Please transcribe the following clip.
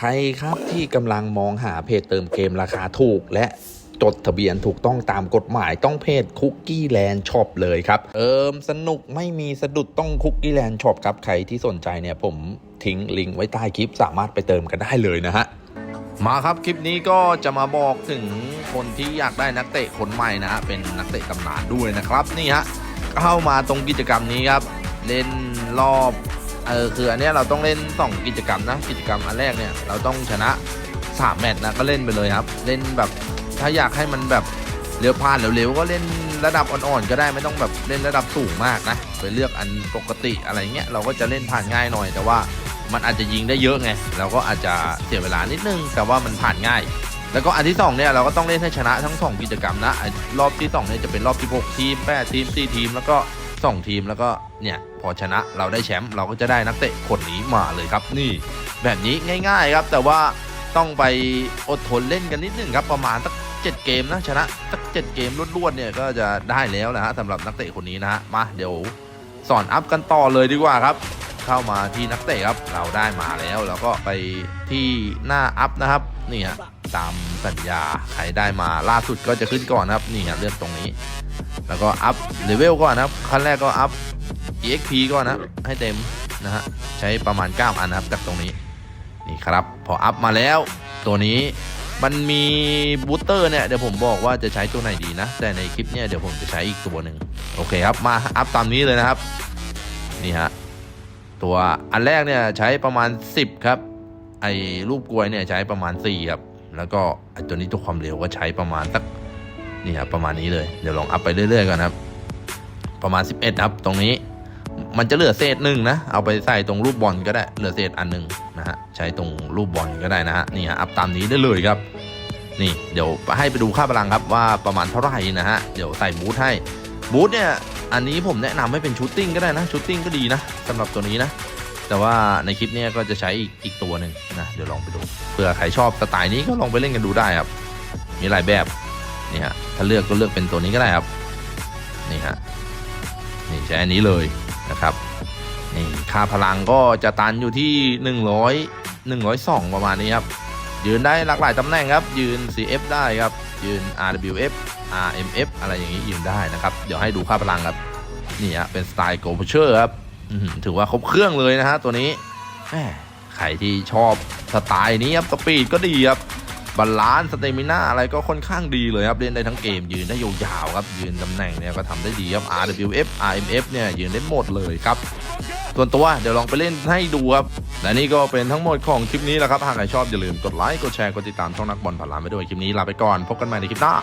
ใครครับที่กำลังมองหาเพจเติมเกมราคาถูกและจดทะเบียนถูกต้องตามกฎหมายต้องเพจคุกกี้แลนด์ช็อปเลยครับ เอิมสนุกไม่มีสะดุดต้องคุกกี้แลนด์ช็อปครับ ใครที่สนใจเนี่ยผมทิ้งลิงก์ไว้ใต้คลิปสามารถไปเติมกันได้เลยนะฮะ มาครับคลิปนี้ก็จะมาบอกถึงคนที่อยากได้นักเตะคนใหม่นะฮะเป็นนักเตะตำนานด้วยนะครับนี่ฮะเข้ามาตรงกิจกรรมนี้ครับ เล่นรอบ เออคืออันเนี้ยเราต้องเล่น2กิจกรรมนะกิจกรรมอันแรกเนี่ยเราต้องชนะ3แมตช์นะก็เล่นไปเลยครับ เล่นแบบถ้าอยากให้มันแบบเร็วผ่านเร็วๆก็เล่นระดับอ่อนๆก็ได้ไม่ต้องแบบเล่นระดับสูงมากนะไปเลือกอันปกติอะไรเงี้ยเราก็จะเล่นผ่านง่ายหน่อย แต่ว่ามันอาจจะยิงได้เยอะไงเราก็อาจจะเสียเวลานิดนึง แต่ว่ามันผ่านง่าย แล้วก็อันที่2เนี่ยเราก็ต้องเล่นให้ชนะทั้ง 2 กิจกรรมนะรอบที่2เนี่ยจะเป็นรอบที่6ทีม8ทีม4ทีม แล้วก็ 2 ทีมแล้วก็เนี่ย พอชนะเราได้แชมป์เราก็จะได้นักเตะคนนี้มาเลยครับ นี่ แบบนี้ง่าย ๆครับ แต่ว่าต้องไปอดทนเล่นกันนิดนึงครับประมาณสัก7เกมนะชนะสัก7เกมรวดๆเนี่ยก็จะได้แล้วนะฮะสำหรับนักเตะคนนี้นะฮะมาเดี๋ยวสอนอัพกันต่อเลยดีกว่าครับ เข้ามาที่นักเตะครับเราได้มาแล้วแล้วก็ไปที่หน้าอัพนะครับนี่ฮะตามสัญญาใครได้มาล่าสุดก็จะขึ้นก่อนนะครับนี่ฮะเลือกตรงนี้ แล้วก็อัพเลเวลก่อนนะครับขั้นแรกก็อัพ exp ก่อนนะให้เต็มนะฮะใช้ประมาณ 9 อันนะครับจากตรงนี้นี่ครับพออัพมาแล้วตัวนี้มันมีบูสเตอร์เนี่ยเดี๋ยวผมบอกว่าจะใช้ตัวไหนดีนะ แต่ในคลิปเนี่ยเดี๋ยวผมจะใช้อีกตัวหนึ่งโอเคครับมาอัพตามนี้เลยนะครับนี่ฮะตัวอันแรกเนี่ยใช้ประมาณ 10 ครับ ไอ้รูปกลวยเนี่ยใช้ประมาณ4ครับแล้วก็ไอ้ตัวนี้ตัวความเร็วก็ใช้ประมาณสักนี่ครับประมาณนี้เลยเดี๋ยวลองอัพไปเรื่อยๆก่อนครับ ประมาณ 11ครับตรงนี้ มันจะเหลือเศษหนึ่งนะ เอาไปใส่ตรงรูปบอลก็ได้ เหลือเศษอันหนึ่งนะฮะ ใช้ตรงรูปบอลก็ได้นะฮะ นี่ฮะ อัพตามนี้ได้เลยครับ นี่ เดี๋ยวให้ไปดูค่าพลังครับว่าประมาณเท่าไหร่นะฮะ เดี๋ยวใส่บูทให้ บูทเนี่ย อันนี้ผมแนะนำให้เป็นชูตติ้งก็ได้นะ ชูตติ้งก็ดีนะสำหรับตัวนี้นะ แต่ว่าในคลิปนี้ก็จะใช้อีกอีกตัวหนึ่งนะ เดี๋ยวลองไปดู เผื่อใครชอบสไตล์นี้ก็ลองไปเล่นกันดูได้ครับ มีหลายแบบ นี่ฮะ ถ้าเลือกก็เลือกเป็นตัวนี้ก็ได้ครับ นี่ฮะ นี่ใช้อันนี้เลย นะครับนี่ค่าพลังก็จะตันอยู่ที่ 100 102 ประมาณนี้ครับ ยืนได้หลากหลายตำแหน่งครับ ยืน CF ได้ครับ ยืน RWF RMF อะไรอย่างนี้ยืนได้นะครับ เดี๋ยวให้ดูค่าพลังครับ นี่ฮะเป็นสไตล์โกลเชอร์ครับถือว่าครบเครื่องเลยนะฮะตัวนี้ใครที่ชอบสไตล์นี้ครับสปีดก็ดีครับ บาลานซ์สเตมิน่าอะไรก็ค่อนข้างดีเลยครับ เล่นได้ทั้งเกมยืนได้ยาวๆครับ ยืนตำแหน่งเนี่ยก็ทำได้ดีครับ RWF RMF เนี่ยยืนได้หมดเลยครับ ส่วนตัวเดี๋ยวลองไปเล่นให้ดูครับ และนี่ก็เป็นทั้งหมดของคลิปนี้แล้วครับ หากใครชอบอย่าลืมกดไลค์กดแชร์กดติดตามช่องนักบอลผ่านลามไปด้วยคลิปนี้ลาไปก่อนพบกันใหม่ในคลิปหน้า